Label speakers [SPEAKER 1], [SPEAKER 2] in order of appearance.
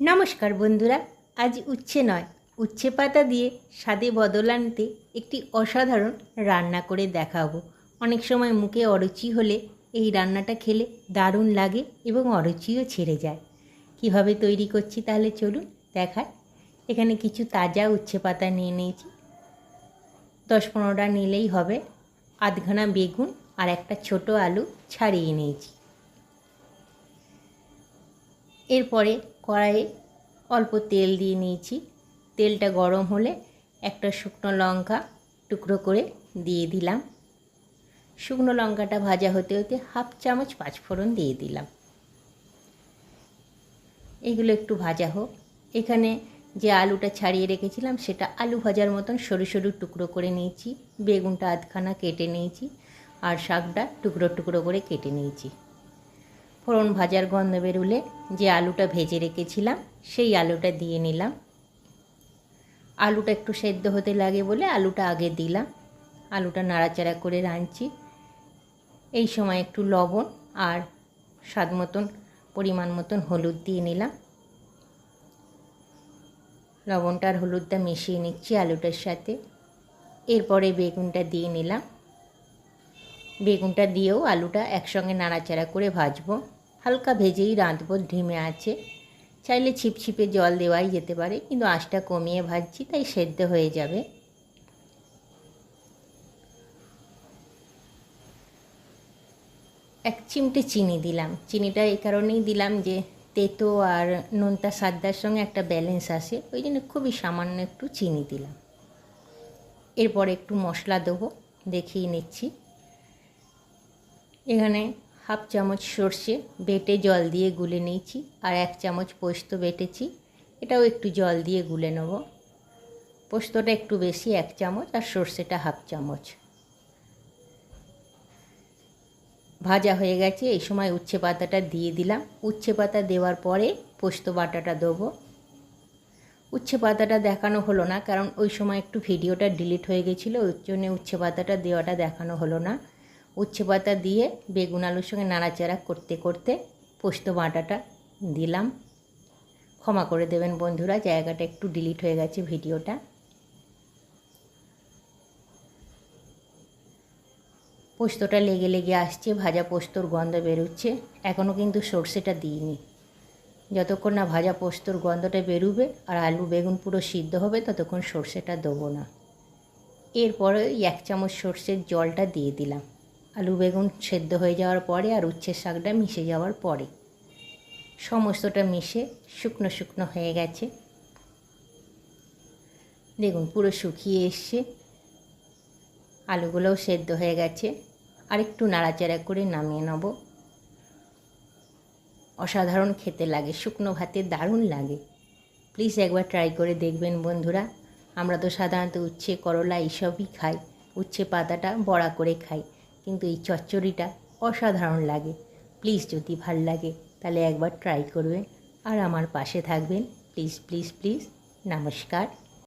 [SPEAKER 1] নমস্কার বন্ধুরা, আজ উচ্ছে নয়। উচ্ছে পাতা দিয়ে স্বাদে বদল আনতে একটি অসাধারণ রান্না করে দেখাবো। অনেক সময় মুখে অরুচি হলে এই রান্নাটা খেলে দারুণ লাগে এবং অরুচিও ছেড়ে যায়। কীভাবে তৈরি করছি তাহলে চলুন দেখায় এখানে কিছু তাজা উচ্ছে পাতা নিয়ে নিয়েছি। দশ পনেরোটা নিলেই হবে। আধখানা বেগুন আর একটা ছোট আলু ছাড়িয়ে নিয়েছি। এরপরে কড়াইয়ে অল্প তেল দিয়ে নিয়েছি। তেলটা গরম হলে একটা শুকনো লঙ্কা টুকরো করে দিয়ে দিলাম। শুকনো লঙ্কাটা ভাজা হতে হতে হাফ চামচ পাঁচফোড়ন দিয়ে দিলাম। এগুলো একটু ভাজা হোক। এখানে যে আলুটা ছাড়িয়ে রেখেছিলাম, সেটা আলু ভাজার মতন সরু সরু টুকরো করে নিয়েছি। বেগুনটা আধখানা কেটে নিয়েছি আর শাকটা টুকরো টুকরো করে কেটে নিয়েছি। ফোড়ন ভাজার গন্ধ বেরুলে যে আলুটা ভেজে রেখেছিলাম, সেই আলুটা দিয়ে নিলাম। আলুটা একটু সেদ্ধ হতে লাগে বলে আলুটা আগে দিলাম। আলুটা নাড়াচাড়া করে রাঁধছি। এই সময় একটু লবণ আর স্বাদ মতন, পরিমাণ মতন হলুদ দিয়ে নিলাম। লবণটা আর হলুদটা মিশিয়ে নিচ্ছি আলুটার সাথে। এরপরে বেগুনটা দিয়ে নিলাম। বেগুনটা দিয়েও আলুটা একসঙ্গে নাড়াচাড়া করে ভাজবো। হালকা ভেজেই রাঁধবো, ঢিমে আছে। চাইলে ছিপছিপে জল দেওয়াই যেতে পারে, কিন্তু আঁচটা কমিয়ে ভাজছি, তাই সেদ্ধ হয়ে যাবে। এক চিমটে চিনি দিলাম। চিনিটা এই কারণেই দিলাম যে তেতো আর নোনতা সাদ্দার সঙ্গে একটা ব্যালেন্স আসে, ওই জন্য খুবই সামান্য একটু চিনি দিলাম। এরপর একটু মশলা দেবো, দেখিয়ে নিচ্ছি। এখানে হাফ চামচ সর্ষে বেটে জল দিয়ে গুলে নিয়েছি আর এক চামচ পোস্ত বেটেছি। এটাও একটু জল দিয়ে গুলে নেব। পোস্তটা একটু বেশি, এক চামচ, আর সর্ষেটা হাফ চামচ। ভাজা হয়ে গেছে, এই সময় উচ্ছে পাতাটা দিয়ে দিলাম। উচ্ছে পাতা দেওয়ার পরে পোস্ত বাটাটা দেবো। উচ্ছে পাতাটা দেখানো হলো না, কারণ ওই সময় একটু ভিডিওটা ডিলিট হয়ে গেছিল, ওই জন্য উচ্ছে পাতাটা দেওয়াটা দেখানো হলো না। উচ্ছে পাতা দিয়ে বেগুন আলুর সঙ্গে নাড়াচাড়া করতে করতে পোস্ত বাটাটা দিলাম। ক্ষমা করে দেবেন বন্ধুরা, জায়গাটা একটু ডিলিট হয়ে গেছে ভিডিওটা। পোস্তটা লেগে লেগে আসছে, ভাজা পোস্তর গন্ধ বেরোচ্ছে। এখনও কিন্তু সর্ষেটা দিইনি। যতক্ষণ না ভাজা পোস্তর গন্ধটা বেরোবে আর আলু বেগুন পুরো সিদ্ধ হবে, ততক্ষণ সর্ষেটা দেবো না। এরপরে এক চামচ সর্ষের জলটা দিয়ে দিলাম। আলু বেগুন সেদ্ধ হয়ে যাওয়ার পরে আর উচ্ছের শাকটা মিশে যাওয়ার পরে। সমস্তটা মিশে শুকনো শুকনো হয়ে গেছে। দেখুন, পুরো শুকিয়ে এসছে। আলুগুলোও সেদ্ধ হয়ে গেছে। আর একটু নাড়াচাড়া করে নামিয়ে নেব। অসাধারণ খেতে লাগে, শুকনো ভাতে দারুণ লাগে। প্লিজ একবার ট্রাই করে দেখবেন বন্ধুরা। আমরা তো সাধারণত উচ্ছে করলা এইসবই খাই। উচ্ছে পাতাটা বড়া করে খাই। কিন্তু এই চচ্চড়িটা অসাধারণ লাগে। প্লিজ যদি ভালো লাগে, তাহলে একবার ট্রাই করবেন। আর আমার পাশে থাকবেন। Please please please. নমস্কার।